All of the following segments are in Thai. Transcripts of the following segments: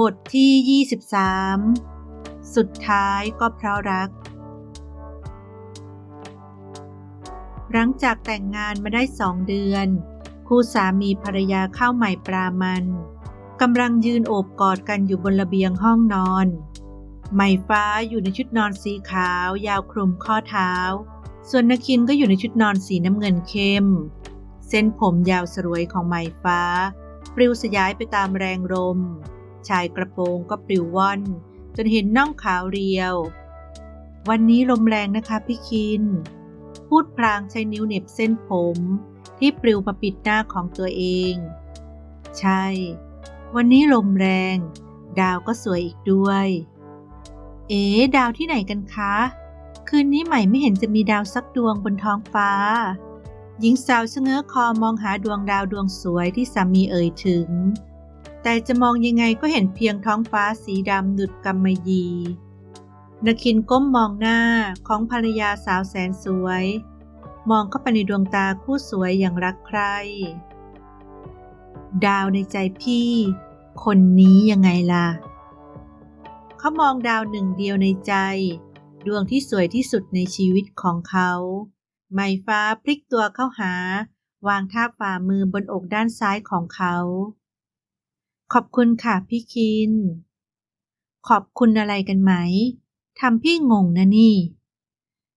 บทที่ 23 สุดท้ายก็เพราะรัก หลังจากแต่งงานมาได้สองเดือน คู่สามีภรรยาเข้าใหม่ปรามันกำลังยืนโอบกอดกันอยู่บนระเบียงห้องนอน ไหมฟ้าอยู่ในชุดนอนสีขาว ยาวคลุมข้อเท้า ส่วนนคินก็อยู่ในชุดนอนสีน้ำเงินเข้ม เส้นผมยาวสรวยของไหมฟ้า ปลิวสยายไปตามแรงลม ชายกระโปรงก็ปลิวว่อน จนเห็นน่องขาวเรียว วันนี้ลมแรงนะคะพี่คิน พูดพลางใช้นิ้วเหน็บเส้นผม ที่ปลิวมาปิดหน้าของตัวเอง ใช่ วันนี้ลมแรง ดาวก็สวยอีกด้วย เอ๋ดาวที่ไหนกันคะ คืนนี้ใหม่ไม่เห็นจะมีดาวสักดวงบนท้องฟ้าหญิงสาวชะเง้อคอมองหาดวงดาวดวงสวยที่สามีเอ่ยถึง แต่จะมองยังไงก็เห็นเพียงท้องฟ้าสีดำดุดกำมะหยี่นคินก้มมองหน้าของภรรยาสาวแสนสวย มองเข้าไปในดวงตาคู่สวยอย่างรักใคร่ดาวในใจพี่ คนนี้ยังไงล่ะ เขามองดาวหนึ่งเดียวในใจ ดวงที่สวยที่สุดในชีวิตของเขา ไมฟ้าพลิกตัวเข้าหา วางท่าฝ่ามือบนอกด้านซ้ายของเขา ขอบคุณค่ะพี่คิน ขอบคุณอะไรกันไหม ทำพี่งงนะนี่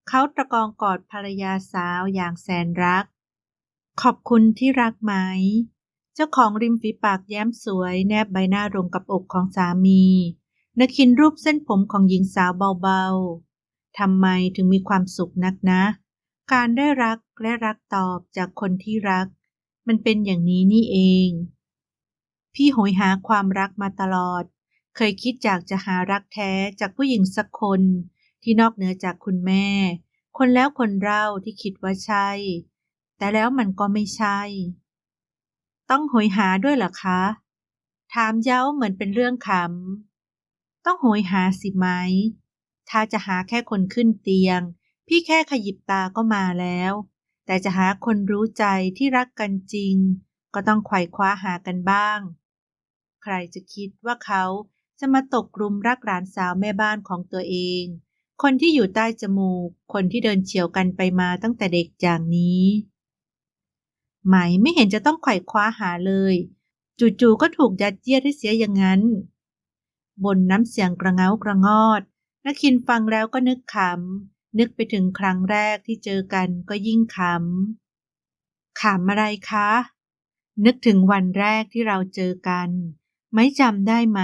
เขาตะกองกอดภรรยาสาวอย่างแสนรัก ขอบคุณที่รักไหม เจ้าของริมฝีปากแย้มสวยแนบใบหน้ารงกับอกของสามีนคินรูปเส้นผมของหญิงสาวเบาๆ ทำไมถึงมีความสุขนักนะ การได้รักและรักตอบจากคนที่รัก มันเป็นอย่างนี้นี่เอง พี่โหยหาความรักมาตลอด เคยคิดอยากจะหารักแท้จากผู้หญิงสักคน ที่นอกเหนือจากคุณแม่ คนแล้วคนเล่าที่คิดว่าใช่ แต่แล้วมันก็ไม่ใช่ ต้องโหยหาด้วยเหรอคะ ถามเย้าเหมือนเป็นเรื่องขำต้องโหยหาสิไหมถ้าจะหาแค่คนขึ้นเตียง พี่แค่ขยิบตาก็มาแล้ว แต่จะหาคนรู้ใจที่รักกันจริง ก็ต้องไขว่คว้าหากันบ้าง รจะคิดว่าเขาจะมาตกกลุ่มรักหลานสาวแม่บ้านของตัวเอง คนที่อยู่ใต้จมูก คนที่เดินเฉียวกันไปมาตั้งแต่เด็กอย่างนี้ ไหมไม่เห็นจะต้องไขว่คว้าหาเลย จู่ๆก็ถูกยัดเยียดให้เสียอย่างนั้น บนน้ำเสียงกระเงากระงอดนักคินฟังแล้วก็นึกขำนึกไปถึงครั้งแรกที่เจอกันก็ยิ่งขำขำอะไรคะ นึกถึงวันแรกที่เราเจอกัน ไม่จำได้ไหม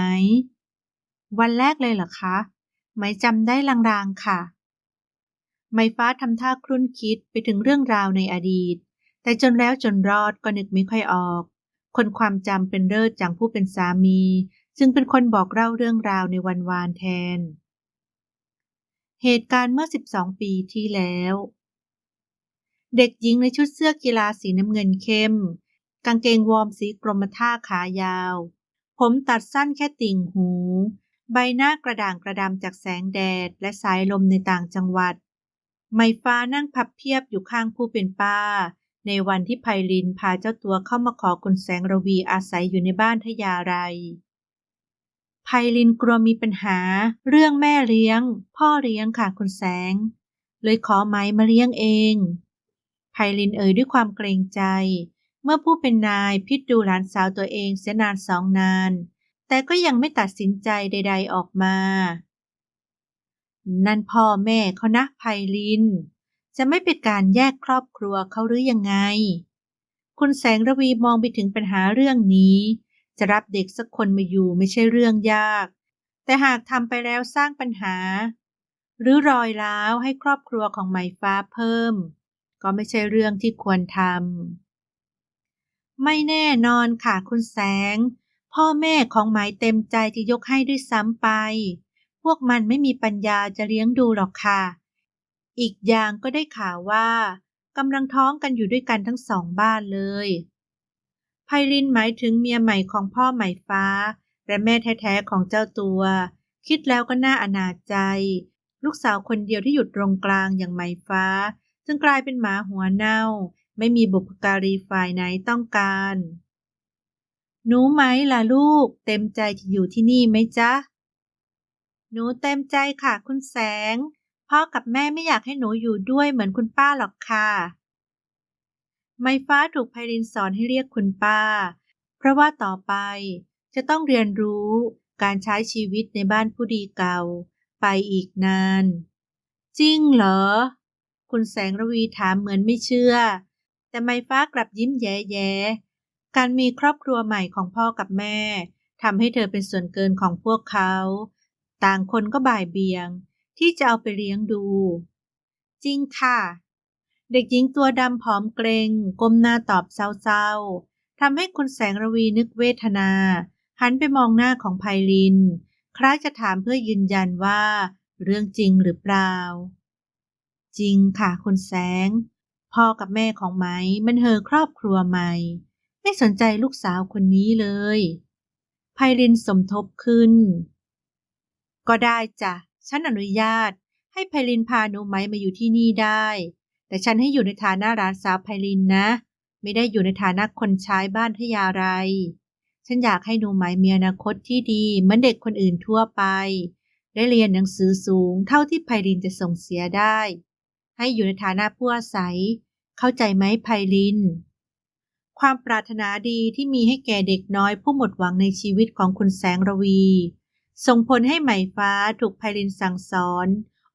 วันแรกเลยเหรอคะ ไม่จำได้ลางๆค่ะ ไม้ฟ้าทำท่าครุ่นคิดไปถึงเรื่องราวในอดีต แต่จนแล้วจนรอดก็นึกไม่ค่อยออก คนความจำเป็นเลิศจังผู้เป็นสามี จึงเป็นคนบอกเล่าเรื่องราวในวันวานแทน เหตุการณ์เมื่อ 12 ปีที่แล้ว เด็กหญิงในชุดเสื้อกีฬาสีน้ำเงินเข้มกางเกงวอร์มสีกรมท่าขายาว ผมตัดสั้นแค่ติ่งหู ใบหน้ากระด่างกระดำจากแสงแดดและสายลมในต่างจังหวัด ไมฟ้านั่งพับเพียบอยู่ข้างผู้เป็นป้า ในวันที่ไพลินพาเจ้าตัวเข้ามาขอคุณแสงระวีอาศัยอยู่ในบ้านทยาไรไพลินกลัวมีปัญหา เรื่องแม่เลี้ยง พ่อเลี้ยงค่ะคุณแสง เลยขอไม้มาเลี้ยงเองไพลินเอ่ยด้วยความเกรงใจ เมื่อผู้เป็นนายพิจดูหลานสาวตัวเองเสียนานสองนาน แต่ก็ยังไม่ตัดสินใจใด ๆออกมา นั่นพ่อแม่เขานะไพลิน จะไม่เป็นการแยกครอบครัวเขาหรือยังไง คุณแสงระวีมองไปถึงปัญหาเรื่องนี้ จะรับเด็กสักคนมาอยู่ไม่ใช่เรื่องยาก แต่หากทำไปแล้วสร้างปัญหา หรือรอยร้าวให้ครอบครัวของไหมฟ้าเพิ่ม ก็ไม่ใช่เรื่องที่ควรทำ ไม่แน่นอนค่ะคุณแสง พ่อแม่ของหมายเต็มใจจะยกให้ด้วยซ้ำไป พวกมันไม่มีปัญญาจะเลี้ยงดูหรอกค่ะ อีกอย่างก็ได้ข่าวว่ากำลังท้องกันอยู่ด้วยกันทั้งสองบ้านเลยไพรินหมายถึงเมียใหม่ของพ่อใหม่ฟ้า และแม่แท้ๆของเจ้าตัว คิดแล้วก็น่าอนาจใจ ลูกสาวคนเดียวที่หยุดตรงกลางอย่างไหมฟ้า จึงกลายเป็นหมาหัวเน่า ไม่มีบุพการีฝ่ายไหนต้องการ หนูไหมล่ะลูก เต็มใจจะอยู่ที่นี่ไหมจ๊ะ หนูเต็มใจค่ะ คุณแสง พ่อกับแม่ไม่อยากให้หนูอยู่ด้วยเหมือนคุณป้าหรอกค่ะ ไมฟ้าถูกไพรินสอนให้เรียกคุณป้า เพราะว่าต่อไปจะต้องเรียนรู้การใช้ชีวิตในบ้านผู้ดีเก่า ไปอีกนาน จริงเหรอ คุณแสงระวีถามเหมือนไม่เชื่อ แต่ไม้ฟ้ากลับยิ้มแย้ๆการมีครอบครัวใหม่ของพ่อกับแม่ทำให้เธอเป็นส่วนเกินของพวกเขา ต่างคนก็บ่ายเบียง ที่จะเอาไปเลี้ยงดู จริงค่ะ เด็กหญิงตัวดำผอมเกรงก้มหน้าตอบเศร้าๆทำให้คุณแสงระวีนึกเวทนา หันไปมองหน้าของไพลิน คล้ายจะถามเพื่อยืนยันว่า เรื่องจริงหรือเปล่า จริงค่ะคุณแสง พ่อกับแม่ของไหมมันเหอครอบครัวใหม่ ไม่สนใจลูกสาวคนนี้เลยไพลินสมทบขึ้น ก็ได้จ้ะ ฉันอนุญาต ให้ไพลินพาหนูไหมมาอยู่ที่นี่ได้ แต่ฉันให้อยู่ในฐานะร้านสาวไพลินนะ ไม่ได้อยู่ในฐานะคนใช้บ้านทยาไร ฉันอยากให้หนูไหมมีอนาคตที่ดีเหมือนเด็กคนอื่นทั่วไป ได้เรียนหนังสือสูงเท่าที่ไพลินจะส่งเสียได้ ให้อยู่ในฐานะผู้อาศัย เข้าใจไหมไพลิน ความปรารถนาดีที่มีให้แก่เด็กน้อยผู้หมดหวังในชีวิตของคุณแสงระวี ส่งผลให้ไหมฟ้าถูกไพลินสั่งสอน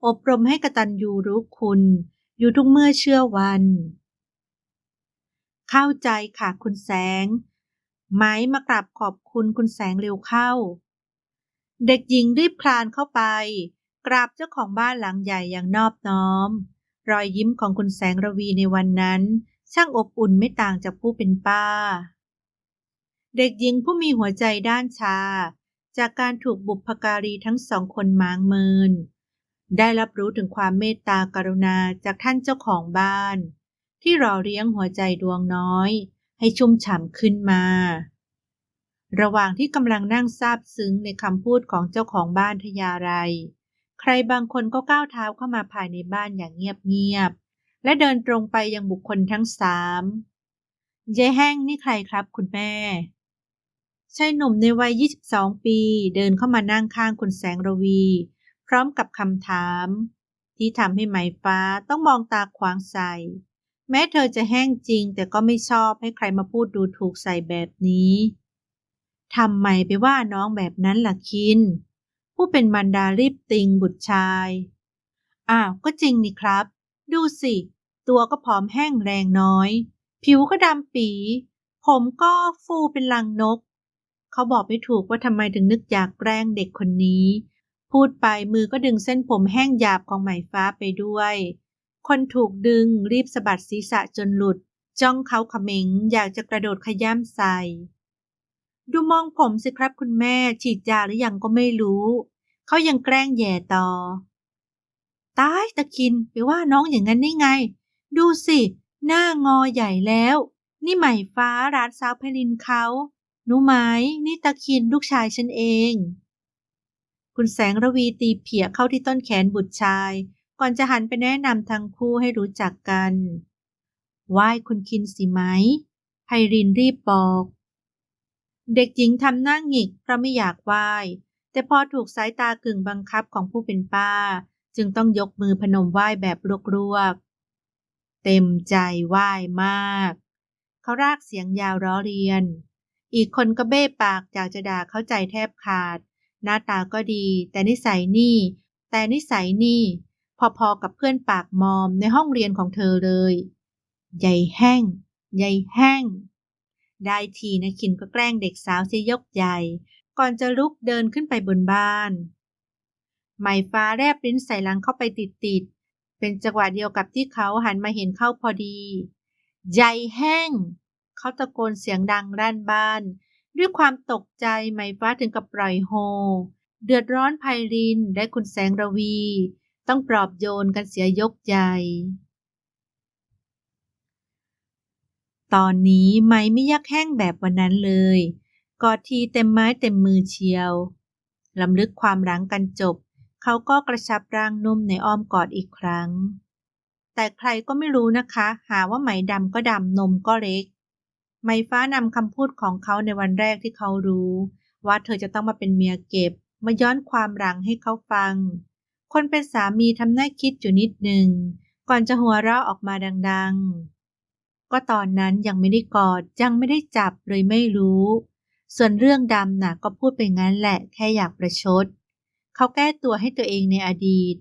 อบรมให้กระตัญญูรู้คุณ อยู่ทุกเมื่อเชื่อวัน เข้าใจค่ะคุณแสงไหมมากราบขอบคุณคุณแสงเร็วเข้า เด็กหญิงรีบคลานเข้าไป กราบเจ้าของบ้านหลังใหญ่อย่างนอบน้อม รอยยิ้มของคุณแสงระวีในวันนั้น ช่างอบอุ่นไม่ต่างจากผู้เป็นป้า เด็กหญิงผู้มีหัวใจด้านชา จากการถูกบุพการีทั้งสองคนมางเมิน ได้รับรู้ถึงความเมตตากรุณาจากท่านเจ้าของบ้าน ที่รอเลี้ยงหัวใจดวงน้อย ให้ชุ่มฉ่ำขึ้นมา ระหว่างที่กำลังนั่งซาบซึ้งในคำพูดของเจ้าของบ้านทยาไร ใครบางคนก็ก้าวเท้าเข้ามาภายในบ้านอย่างเงียบๆ และเดินตรงไปยังบุคคลทั้งสามยายแห้งนี่ใครครับคุณแม่ ชายหนุ่มในวัย 22 ปี เดินเข้ามานั่งข้างคุณแสงระวี พร้อมกับคำถาม ที่ทำให้ไหมฟ้าต้องมองตาขวางใส่แม้เธอจะแห้งจริง แต่ก็ไม่ชอบให้ใครมาพูดดูถูกใส่แบบนี้ทำไมไปว่าน้องแบบนั้นล่ะคิน ผู้เป็นมันดารีบติงบุตรชาย อ้าวก็จริงนี่ครับ ดูสิ ตัวก็ผอมแห้งแรงน้อย ผิวก็ดำปี ผมก็ฟูเป็นลังนก เขาบอกไม่ถูกว่าทำไมถึงนึกอยากแกล้งเด็กคนนี้ พูดไปมือก็ดึงเส้นผมแห้งหยาบของไหมฟ้าไปด้วย คนถูกดึงรีบสะบัดศีรษะจนหลุด จ้องเขาขม็งอยากจะกระโดดขย้ำใส่ ดูมองผมสิครับคุณแม่ฉีดยาหรือยังก็ไม่รู้ เขายังแกล้งแย่ต่อ ตายตะคินไปว่าน้องอย่างนั้นได้ไง ดูสิ หน้างอใหญ่แล้ว นี่ใหม่ฟ้าร้านสาวไพลินเขาหนูไหมนี่ตะคินลูกชายฉันเอง คุณแสงระวีตีเผียเข้าที่ต้นแขนบุตรชาย ก่อนจะหันไปแนะนำทั้งคู่ให้รู้จักกันไหว้คุณคินสิไหมไพรินรีบบอก เด็กหญิงทำหน้าหงิกเพราะไม่อยากไหว้ แต่พอถูกสายตากึ่งบังคับของผู้เป็นป้า จึงต้องยกมือพนมไหว้แบบลวกๆ เต็มใจไหว้มาก เขารากเสียงยาวล้อเรียน อีกคนก็เบ้ปากอยากจะด่าเข้าใจแทบขาด หน้าตาก็ดี แต่นิสัยนี่ แต่นิสัยนี่ พอๆกับเพื่อนปากมอมในห้องเรียนของเธอเลย ใหญ่แห้ง ใหญ่แห้ง ได้ทีนะคินก็แกล้งเด็กสาวเสียยกใหญ่ ก่อนจะลุกเดินขึ้นไปบนบ้านไหมฟ้าแรบลิ้นใส่หลังเข้าไปติดๆ เป็นจังหวะเดียวกับที่เขาหันมาเห็นเข้าพอดีใหญ่แห้ง เขาตะโกนเสียงดังรั่นบ้าน ด้วยความตกใจไหมฟ้าถึงกับปล่อยโฮ เดือดร้อนไพรินและคุณแสงระวี ต้องปลอบโยนกันเสียยกใหญ่ ตอนนี้ไม้ไม่ยักแห้งแบบวันนั้นเลย กอดทีเต็มไม้เต็มมือเชียวลำลึกความรังกันจบ เขาก็กระชับร่างนุ่มในอ้อมกอดอีกครั้ง แต่ใครก็ไม่รู้นะคะ หาว่าไหมดำก็ดำนมก็เล็กไมฟ้านำคำพูดของเขาในวันแรกที่เขารู้ ว่าเธอจะต้องมาเป็นเมียเก็บ มาย้อนความหลังให้เขาฟัง คนเป็นสามีทำหน้าคิดอยู่นิดหนึ่ง ก่อนจะหัวเราะออกมาดัง ๆ ก็ตอนนั้นยังไม่ได้กอดยังไม่ได้จับเลยไม่รู้ ส่วนเรื่องดำน่ะก็พูดไปงั้นแหละแค่อยากประชด เขาแก้ตัวให้ตัวเองในอดีต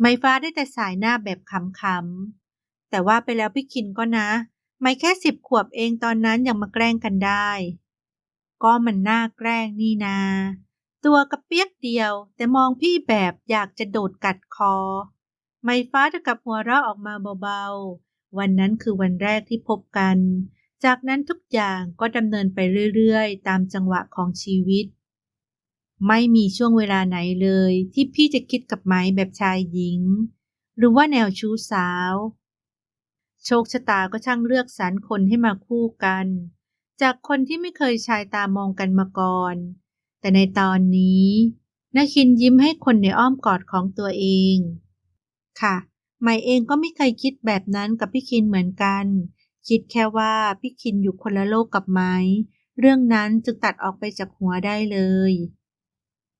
ไมฟ้าได้แต่สายหน้าแบบขำๆแต่ว่าไปแล้วพี่คินก็นะ ไม่แค่สิบขวบเองตอนนั้นยังมาแกล้งกันได้ ก็มันน่าแกล้งนี่นา ตัวกระเปียกเดียว แต่มองพี่แบบอยากจะโดดกัดคอ ไมฟ้าจะกับหัวเราะออกมาเบาๆ วันนั้นคือวันแรกที่พบกัน จากนั้นทุกอย่างก็ดำเนินไปเรื่อยๆ ตามจังหวะของชีวิต ไม่มีช่วงเวลาไหนเลย ที่พี่จะคิดกับไม้แบบชายหญิง หรือว่าแนวชู้สาว โชคชะตาก็ช่างเลือกสรรคนให้มาคู่กัน จากคนที่ไม่เคยชายตามองกันมาก่อน แต่ในตอนนี้นาคินยิ้มให้คนในอ้อมกอดของตัวเอง ค่ะ ใหม่เองก็ไม่เคยคิดแบบนั้นกับพี่คินเหมือนกัน คิดแค่ว่าพี่คินอยู่คนละโลกกับไม้ เรื่องนั้นจึงตัดออกไปจากหัวได้เลย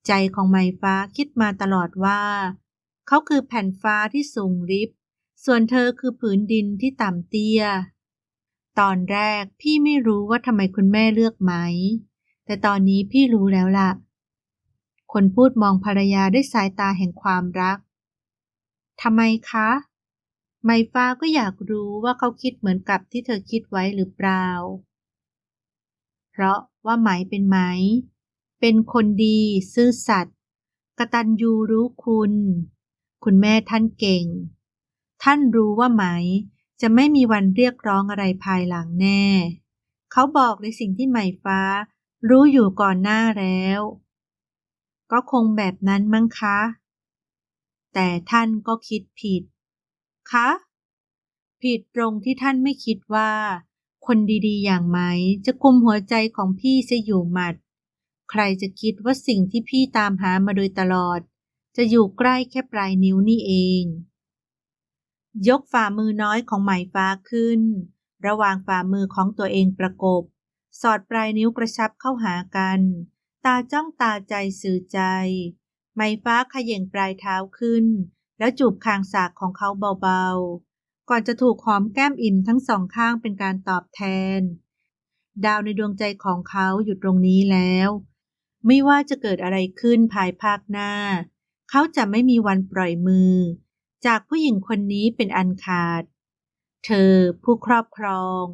ใจของไม้ฟ้าคิดมาตลอดว่า เขาคือแผ่นฟ้าที่สูงริบ ส่วนเธอคือผืนดินที่ต่ำเตี้ย ตอนแรกพี่ไม่รู้ว่าทำไมคุณแม่เลือกไหมแต่ตอนนี้พี่รู้แล้วล่ะ คนพูดมองภรรยาด้วยสายตาแห่งความรัก ทำไมคะ ไมฟ้าก็อยากรู้ว่าเขาคิดเหมือนกับที่เธอคิดไว้หรือเปล่า เพราะว่าไหมเป็นไหม เป็นคนดี ซื่อสัตย์กตัญญูรู้คุณ คุณแม่ท่านเก่ง ท่านรู้ว่าไหมจะไม่มีวันเรียกร้องอะไรภายหลังแน่ เขาบอกในสิ่งที่ไหมฟ้า รู้อยู่ก่อนหน้าแล้ว ก็คงแบบนั้นมั้งคะ แต่ท่านก็คิดผิด คะ ผิดตรงที่ท่านไม่คิดว่า คนดีๆ อย่างไหมจะคุมหัวใจของพี่จะอยู่หมัด ใครจะคิดว่าสิ่งที่พี่ตามหามาโดยตลอด จะอยู่ใกล้แค่ปลายนิ้วนี่เอง ยกฝ่ามือน้อยของไหมฟ้าขึ้น ระหว่างฝ่ามือของตัวเองประกบ สอดปลายนิ้วกระชับเข้าหากัน ตาจ้องตาใจสื่อใจ ไหมฟ้าขย่งปลายเท้าขึ้น แล้วจูบคางสากของเขาเบาๆ ก่อนจะถูกหอมแก้มอิ่มทั้งสองข้างเป็นการตอบแทน ดาวในดวงใจของเขาอยู่ตรงนี้แล้ว ไม่ว่าจะเกิดอะไรขึ้นภายภาคหน้า เขาจะไม่มีวันปล่อยมือ จากผู้หญิงคนนี้เป็นอันขาด เธอผู้ครอบครอง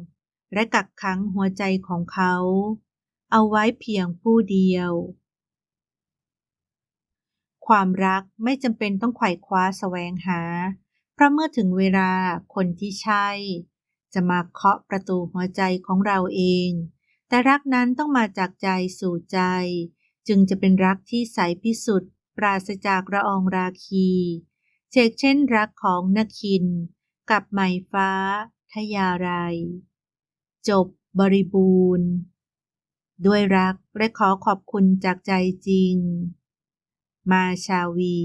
และกักขังหัวใจของเขา เอาไว้เพียงผู้เดียว ความรักไม่จำเป็นต้องไขว่คว้าแสวงหา เพราะเมื่อถึงเวลาคนที่ใช่ จะมาเคาะประตูหัวใจของเราเอง แต่รักนั้นต้องมาจากใจสู่ใจ จึงจะเป็นรักที่ใสพิสุทธิ์ปราศจากระอองราคีเช่นเช่นรักของนคิน กับไหมฟ้า ทยาไรจบบริบูรณ์ ด้วยรักและขอขอบคุณจากใจจริง มาชาวี